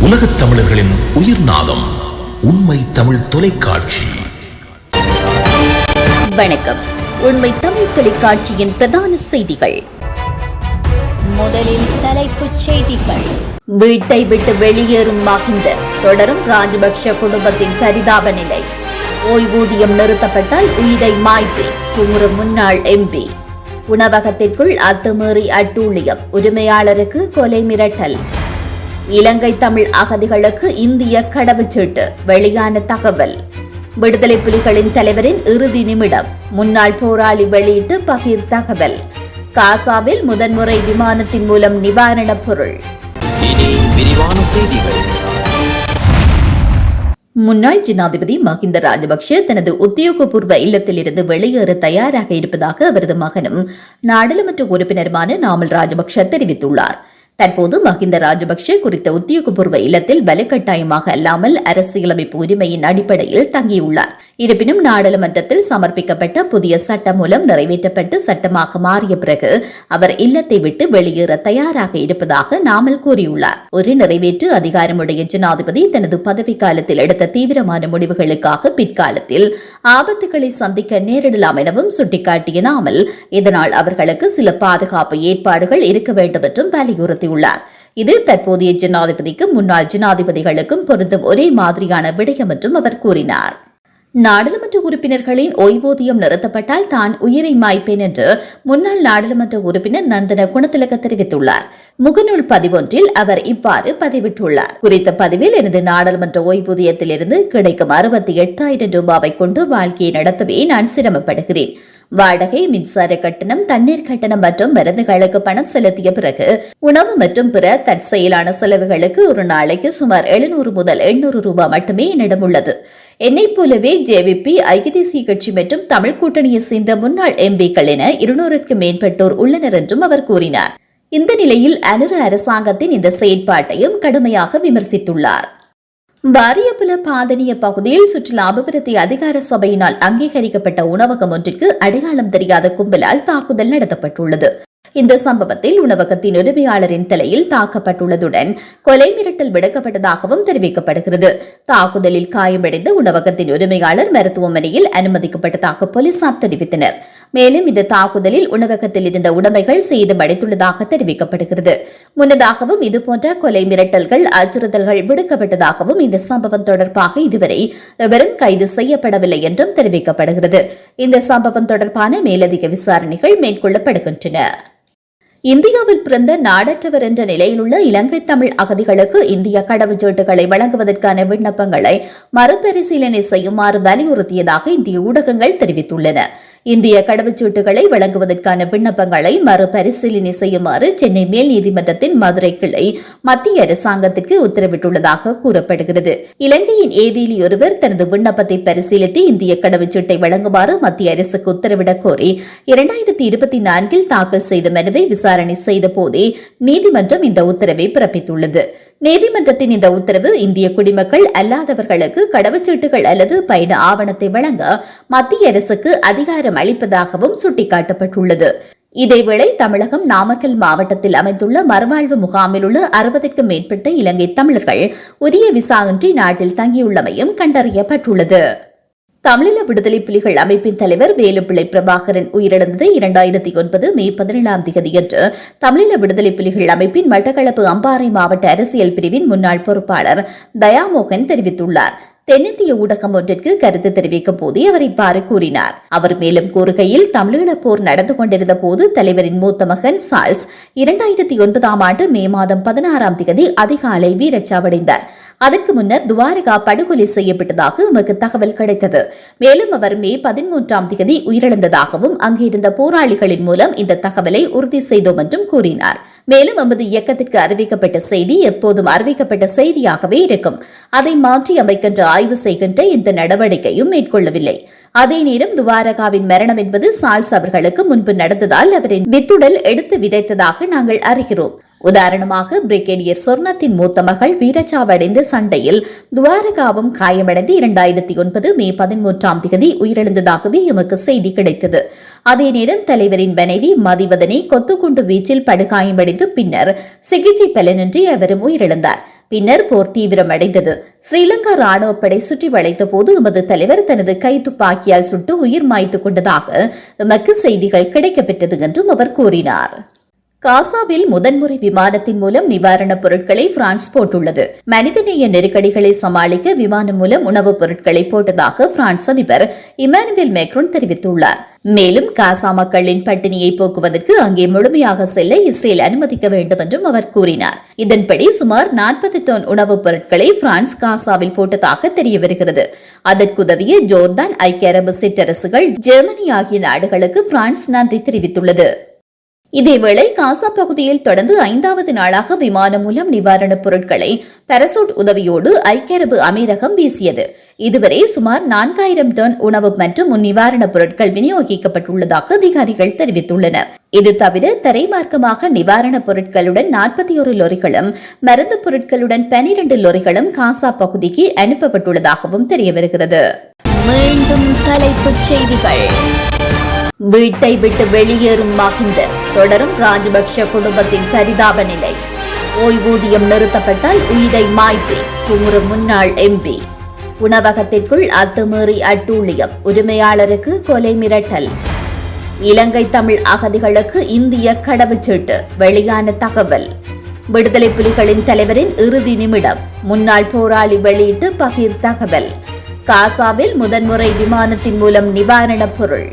உலகத் தமிழர்களின் உயிர் நாதம் உண்மை தமிழ் தொலைக்காட்சி. வணக்கம். உண்மை தமிழ் தொலைக்காட்சியின் பிரதான செய்திகள். முதலில் தலைப்புச் செய்திகள். வீட்டை விட்டு வெளியேறும் மகிந்தர் தொடரும் ராஜபக்ஷ குடும்பத்தின் பரிதாப நிலை. ஓய்வூதியம் நிறுத்தப்பட்டால் உயிரை மாய்ப்பேன் குமுறும் முன்னாள் எம்பி. உணவகத்திற்குள் அத்துமீறி அட்டூழியம் உரிமையாளருக்கு கொலை மிரட்டல். இலங்கை தமிழ் அகதிகளுக்கு இந்திய கடவுச்சீட்டு. வெளியான தகவல். விடுதலை புலிகளின் தலைவரின் இறுதி நிமிடம். முன்னாள் போராளி வெளியிட்டு பகிர் தகவல். காசாவில் முதன்முறை விமானத்தின் மூலம் நிவாரணப் பொருள். முன்னாள் ஜனாதிபதி மஹிந்த ராஜபக்ஷ தனது உத்தியோகபூர்வ இல்லத்திலிருந்து வெளியேற தயாராக இருப்பதாக அவரது மகனும் நாடாளுமன்ற உறுப்பினருமான நாமல் ராஜபக்ஷ தெரிவித்துள்ளார். தற்போது மஹிந்த ராஜபக்ஷ குறித்த உத்தியோகபூர்வ இல்லத்தில் வலுக்கட்டாயமாக அல்லாமல் அரசியலமைப்பு உரிமையின் அடிப்படையில் தங்கியுள்ளார். இருப்பினும் நாடாளுமன்றத்தில் சமர்ப்பிக்கப்பட்ட புதிய சட்டம் மூலம் நிறைவேற்றப்பட்டு சட்டமாக மாறிய பிறகு அவர் இல்லத்தை விட்டு வெளியேற தயாராக இருப்பதாக நாமல் கூறியுள்ளார். ஒரு நிறைவேற்று அதிகாரமுடைய ஜனாதிபதி தனது பதவிக்காலத்தில் எடுத்த தீவிரமான முடிவுகளுக்காக பிற்காலத்தில் ஆபத்துகளை சந்திக்க நேரிடலாம் எனவும் சுட்டிக்காட்டிய நாமல் இதனால் அவர்களுக்கு சில பாதுகாப்பு ஏற்பாடுகள் இருக்க வேண்டும் என்றும் வலியுறுத்தியுள்ளார் இது தற்போதைய ஜனாதிபதிக்கும் முன்னாள் ஜனாதிபதிகளுக்கும் பொருந்தும் ஒரே மாதிரியான விடயம் என்றும் அவர் கூறினார். நாடாளுமன்ற உறுப்பினர்களின் ஓய்வூதியம் நிறுத்தப்பட்டால் தான் உயிரை மாய்ப்பேன் என்று முன்னாள் நாடாளுமன்ற உறுப்பினர் நந்தன குணத்திலக தெரிவித்துள்ளார். முகநூல் பதிவொன்றில் அவர் இவ்வாறு பதிவிட்டுள்ளார். குறித்த பதிவில் எனது நாடாளுமன்ற ஓய்வூதியத்திலிருந்து கிடைக்கும் அறுபத்தி எட்டாயிரம் ரூபாவை கொண்டு வாழ்க்கையை நடத்தவே நான் சிரமப்படுகிறேன். வாடகை மின்சார கட்டணம் தண்ணீர் கட்டணம் மற்றும் மருந்துகளுக்கு பணம் செலுத்திய பிறகு உணவு மற்றும் பிற தற்செயலான செலவுகளுக்கு ஒரு நாளைக்கு சுமார் எழுநூறு முதல் எண்ணூறு ரூபாய் மட்டுமே என்னிடம் உள்ளது. என்னைப் போலவே ஜேவிபி ஐக்கிய தேசிய கட்சி மற்றும் தமிழ் கூட்டணியை சேர்ந்த முன்னாள் எம்பிக்கள் என இருநூறுக்கு மேற்பட்டோர் உள்ளனர் என்றும் அவர் கூறினார். இந்த நிலையில் அனுர அரசாங்கத்தின் இந்த செயற்பாட்டையும் கடுமையாக விமர்சித்துள்ளார். வாரியபுல பாதனிய பகுதியில் சுற்றுலா அபிவிருத்தி அதிகார சபையினால் அங்கீகரிக்கப்பட்ட உணவகம் ஒன்றிற்கு அடையாளம் தெரியாத கும்பலால் தாக்குதல் நடத்தப்பட்டுள்ளது. இந்த சம்பவத்தில் உணவகத்தின் உரிமையாளரின் தலையில் தாக்கப்பட்டுள்ளதுடன் கொலை மிரட்டல் விடுக்கப்பட்டதாகவும் தெரிவிக்கப்படுகிறது. தாக்குதலில் காயமடைந்த உணவகத்தின் உரிமையாளர் மருத்துவமனையில் அனுமதிக்கப்பட்டதாக போலீசார் தெரிவித்தனர். மேலும் இந்த தாக்குதலில் உணவகத்தில் இருந்த உடைமைகள் சேதமடைந்துள்ளதாக தெரிவிக்கப்படுகிறது. முன்னதாகவும் இதுபோன்ற கொலை மிரட்டல்கள் அச்சுறுத்தல்கள் விடுக்கப்பட்டதாகவும் இந்த சம்பவம் தொடர்பாக இதுவரை எவரும் கைது செய்யப்படவில்லை என்றும் தெரிவிக்கப்படுகிறது. இந்த சம்பவம் தொடர்பான மேலதிக விசாரணைகள் மேற்கொள்ளப்படுகின்றன. இந்தியாவில் பிறந்த நாடற்றவர் என்ற நிலையிலுள்ள இலங்கை தமிழ் அகதிகளுக்கு இந்திய கடவுச்சீட்டுகளை வழங்குவதற்கான விண்ணப்பங்களை மறுபரிசீலனை செய்யுமாறு வலியுறுத்தியதாக இந்திய ஊடகங்கள் தெரிவித்துள்ளன. இந்திய கடவுச்சீட்டுகளை வழங்குவதற்கான விண்ணப்பங்களை மறுபரிசீலனை செய்யுமாறு சென்னை மேல் நீதிமன்றத்தின் மதுரை கிளை மத்திய அரசாங்கத்திற்கு உத்தரவிட்டுள்ளதாக கூறப்படுகிறது. இலங்கையின் ஏதிலி ஒருவர் தனது விண்ணப்பத்தை பரிசீலித்து இந்திய கடவுச்சீட்டை வழங்குமாறு மத்திய அரசுக்கு உத்தரவிடக் கோரி இரண்டாயிரத்தி இருபத்தி நான்கில் தாக்கல் செய்த மனுவை விசாரணை செய்த போதே நீதிமன்றம் இந்த உத்தரவை பிறப்பித்துள்ளது. நீதிமன்றத்தின் இந்த உத்தரவு இந்திய குடிமக்கள் அல்லாதவர்களுக்கு கடவுச்சீட்டுகள் அல்லது பயண ஆவணத்தை வழங்க மத்திய அரசுக்கு அதிகாரம் அளிப்பதாகவும் சுட்டிக்காட்டப்பட்டுள்ளது. இதேவேளை தமிழகம் நாமக்கல் மாவட்டத்தில் அமைந்துள்ள மறுவாழ்வு முகாமில் உள்ள அறுபதுக்கும் மேற்பட்ட இலங்கை தமிழர்கள் உரிய விசா இன்றி நாட்டில் தங்கியுள்ளமையும் கண்டறியப்பட்டுள்ளது. தமிழீழ விடுதலை புலிகள் அமைப்பின் தலைவர் வேலுப்பிள்ளை பிரபாகரன் உயிரிழந்தது இரண்டாயிரத்தி ஒன்பது மே பதினேழாம் தேதியன்று தமிழீழ விடுதலை புலிகள் அமைப்பின் மட்டக்களப்பு அம்பாறை மாவட்ட அரசியல் பிரிவின் முன்னாள் பொறுப்பாளர் தயாமோகன் தெரிவித்துள்ளார். தென்னிந்திய ஊடகம் ஒன்றிற்கு கருத்து தெரிவிக்கும் போதே அவர் இவ்வாறு கூறினார். அவர் மேலும் கூறுகையில் தமிழீழ போர் நடந்து கொண்டிருந்த போது தலைவரின் மூத்த மகன் சால்ஸ் இரண்டாயிரத்தி ஒன்பதாம் ஆண்டு மே மாதம் பதினாறாம் தேதி அதிகாலை வீரச்சாவடைந்தார். அதற்கு முன்னர் துவாரகா படுகொலை செய்யப்பட்டதாக எமக்கு தகவல் கிடைத்தது. மேலும் அவர் மே பதிமூன்றாம் தேதி உயிரிழந்ததாகவும் அங்கிருந்த போராளிகளின் மூலம் இந்த தகவலை உறுதி செய்தோம் என்றும் கூறினார். மேலும் எமது இயக்கத்திற்கு அறிவிக்கப்பட்ட செய்தி எப்போதும் அறிவிக்கப்பட்ட செய்தியாகவே இருக்கும். அதை மாற்றி அமைக்கின்ற ஆய்வு செய்கின்ற இந்த நடவடிக்கையும் மேற்கொள்ளவில்லை. அதே நேரம் துவாரகாவின் மரணம் என்பது சால்ஸ் அவர்களுக்கு முன்பு நடந்ததால் அவரின் வித்துடல் எடுத்து விதைத்ததாக நாங்கள் அறிகிறோம். உதாரணமாக பிரிகேடியர் சொர்ணத்தின் மூத்த மகள் வீரச்சாவடைந்த சண்டையில் துவாரகாவும் காயமடைந்து இரண்டாயிரத்தி ஒன்பது மே பதிமூன்றாம் தேதி உயிரிழந்ததாகவே எமக்கு செய்தி கிடைத்தது. அதே நேரம் தலைவரின் மனைவி மதிவதனை கொத்துக்குண்டு வீச்சில் படுகாயமடைந்து பின்னர் சிகிச்சை பலனின்றி அவரும் உயிரிழந்தார். பின்னர் போர் தீவிரமடைந்தது. ஸ்ரீலங்கா ராணுவ படை சுற்றி வளைத்த போது எமது தலைவர் தனது கை துப்பாக்கியால் சுட்டு உயிர் மாய்த்துக் கொண்டதாக எமக்கு செய்திகள் கிடைக்கப்பெற்றது என்றும் அவர் கூறினார். காசாவில் முதன்முறை விமானத்தின் மூலம் நிவாரணப் பொருட்களை பிரான்ஸ் போட்டுள்ளது. மனிதநேய நெருக்கடிகளை சமாளிக்க விமானம் மூலம் உணவுப் பொருட்களை போட்டதாக பிரான்ஸ் அதிபர் இமானுவேல் மேக்ரோன் தெரிவித்துள்ளார். மேலும் காசா மக்களின் பட்டினியை போக்குவதற்கு அங்கே முழுமையாக செல்ல இஸ்ரேல் அனுமதிக்க வேண்டும் என்றும் அவர் கூறினார். இதன்படி சுமார் நாற்பது டன் உணவுப் பொருட்களை பிரான்ஸ் காசாவில் போட்டதாக தெரிய வருகிறது அதற்குதவிய ஜோர்தான் ஐக்கிய அரபு சிற்றரசுகள் ஜெர்மனி ஆகிய நாடுகளுக்கு பிரான்ஸ் நன்றி தெரிவித்துள்ளது. இதேவேளை காசா பகுதியில் தொடர்ந்து ஐந்தாவது நாளாக விமானம் மூலம் நிவாரணப் பொருட்களை பாராசூட் உதவியோடு ஐக்கிய அரபு அமீரகம் வீசியது. இதுவரை சுமார் நான்காயிரம் டன் உணவு மற்றும் முன் நிவாரணப் பொருட்கள் விநியோகிக்கப்பட்டுள்ளதாக அதிகாரிகள் தெரிவித்துள்ளனர். இது தவிர தரைமார்க்கமாக நிவாரணப் பொருட்களுடன் நாற்பத்தி ஒரு லொரிகளும் மருந்து பொருட்களுடன் பனிரண்டு லொரிகளும் காசா பகுதிக்கு அனுப்பப்பட்டுள்ளதாகவும் தெரியவருகிறது. மீண்டும் தலைப்புச் செய்திகள். வீட்டை விட்டு வெளியேறும் மகிந்தர். தொடரும் ராஜபக்ஷ குடும்பத்தின் பரிதாப நிலை. ஓய்வூதியம் நிறுத்தப்பட்டால் உயிரை மாய்ப்பி குமுறும் முன்னாள் எம்பி உணவகத்திற்குள் அத்துமீறி அட்டூழியம். உரிமையாளருக்கு கொலை மிரட்டல். இலங்கை தமிழ் அகதிகளுக்கு இந்திய கடவுச்சீட்டு. வெளியான தகவல். விடுதலை புலிகளின் தலைவரின் இறுதி நிமிடம். முன்னாள் போராளி வெளியிட்டு பகிர் தகவல் காசாவில் முதன்முறை விமானத்தின் மூலம் நிவாரணப் பொருள்.